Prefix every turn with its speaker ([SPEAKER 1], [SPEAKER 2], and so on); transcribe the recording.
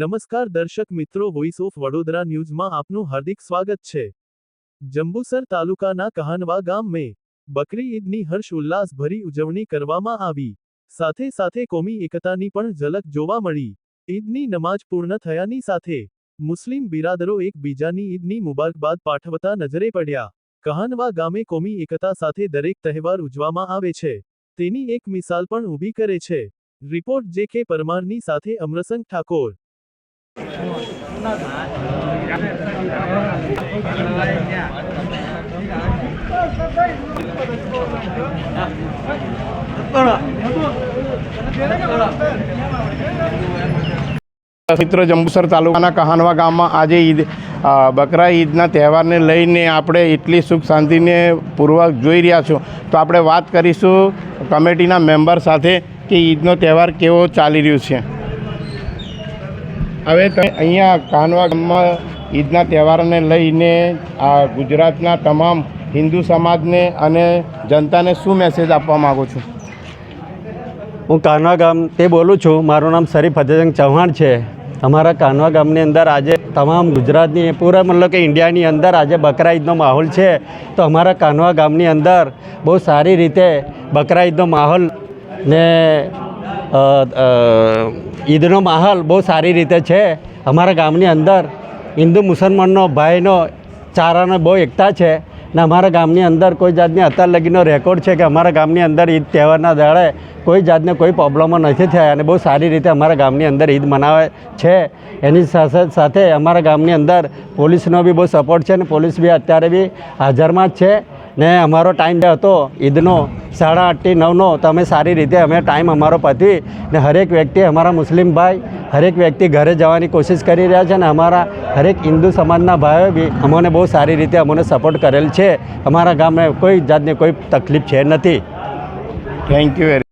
[SPEAKER 1] નમસ્કાર દર્શક મિત્રો વોઇસ ઓફ વડોદરા ન્યૂઝમાં આપનું હાર્દિક સ્વાગત છે. જંબુસર તાલુકાના કહાનવા ગામ મેં બકરી ઈદની હર્ષ ઉલ્લાસ ભરી ઉજવણી કરવામાં આવી. સાથે સાથે કોમી એકતાની પણ ઝલક જોવા મળી. ઈદની નમાજ પૂર્ણ થયાની સાથે મુસ્લિમ બિરાદરો એકબીજાની ઈદની મુબારકબાદ પાઠવતા નજરે પડ્યા. કહાનવા ગામે કોમી એકતા સાથે દરેક તહેવાર ઉજવામાં આવે છે. તેની એક મિસાલ પણ ઊભી કરે છે. રિપોર્ટ જે કે પરમારની સાથે અમરસંગ ઠાકોર
[SPEAKER 2] મિત્રો, જંબુસર તાલુકાના કહાનવા ગામમાં આજે ઈદ બકરા ઈદના તહેવારને લઈને આપણે એટલી સુખ શાંતિને પૂર્વક જોઈ રહ્યા છો. તો આપણે વાત કરીશું કમિટીના મેમ્બર સાથે કે ઈદનો તહેવાર કેવો ચાલી રહ્યો છે. હવે તમે અહીંયા કાનવા ગામમાં ઈદના તહેવારને લઈને આ ગુજરાતના તમામ હિન્દુ સમાજને અને જનતાને શું મેસેજ આપવા માગો છો?
[SPEAKER 3] હું કાનવા ગામ તે બોલું છું. મારું નામ શરીફ ફતેજંગ ચૌહાણ છે. અમારા કાનવા ગામની અંદર આજે તમામ ગુજરાતની, પૂરા મતલબ કે ઇન્ડિયાની અંદર આજે બકરા ઈદનો માહોલ છે. તો અમારા કાનવા ગામની અંદર બહુ સારી રીતે બકરા ઈદનો માહોલ ને ઈદનો માહોલ બહુ સારી રીતે છે. અમારા ગામની અંદર હિન્દુ મુસલમાનનો ભાઈનો ચારાનો બહુ એકતા છે ને અમારા ગામની અંદર કોઈ જાતની અત્યાર લગીનો રેકોર્ડ છે કે અમારા ગામની અંદર ઈદ તહેવારના દાડે કોઈ જાતને કોઈ પ્રોબ્લેમો નથી થયા અને બહુ સારી રીતે અમારા ગામની અંદર ઈદ મનાવે છે. એની સાથે સાથે અમારા ગામની અંદર પોલીસનો બી બહુ સપોર્ટ છે અને પોલીસ બી અત્યારે બી હાજરમાં જ છે. ને અમારો ટાઈમ જે હતો, ઈદનો, સાડા આઠથી નવનો તમે સારી રીતે, અમે ટાઈમ અમારો પતી ને હરેક વ્યક્તિ, અમારા મુસ્લિમ ભાઈ, હરેક વ્યક્તિ ઘરે જવાની કોશિશ કરી રહ્યા છે ને અમારા હરેક હિન્દુ સમાજના ભાઈઓ બી અમને બહુ સારી રીતે અમને સપોર્ટ કરેલ છે. અમારા ગામને કોઈ જાતની કોઈ તકલીફ છે નથી.
[SPEAKER 2] Thank you very